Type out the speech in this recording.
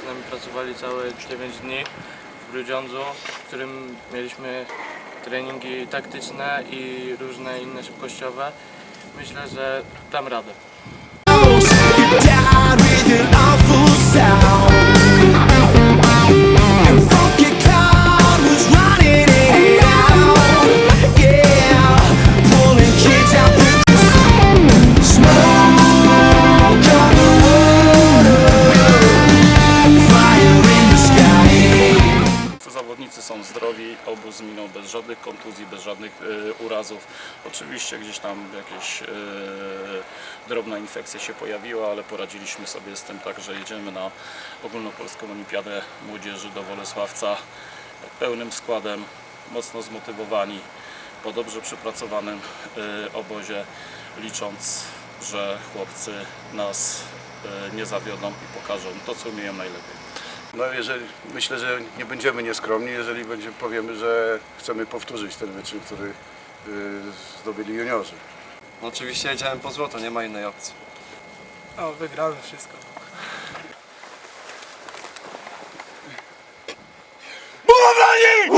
Z nami pracowali całe 9 dni w Grudziądzu, w którym mieliśmy treningi taktyczne i różne inne szybkościowe. Myślę, że dam radę. Zawodnicy są zdrowi, obóz minął bez żadnych kontuzji, bez żadnych e, urazów. Oczywiście gdzieś tam jakieś e, drobna infekcja się pojawiła, ale poradziliśmy sobie z tym tak, że jedziemy na ogólnopolską olimpiadę młodzieży do Bolesławca pełnym składem, mocno zmotywowani, po dobrze przepracowanym e, obozie, licząc, że chłopcy nas nie zawiodą i pokażą to, co umieją najlepiej. No jeżeli, myślę, że nie będziemy nieskromni, jeżeli będzie, powiemy, że chcemy powtórzyć ten wyczyn, który y, zdobyli juniorzy. No oczywiście jedziemy po złoto, nie ma innej opcji. O, wygramy wszystko. Budowlani!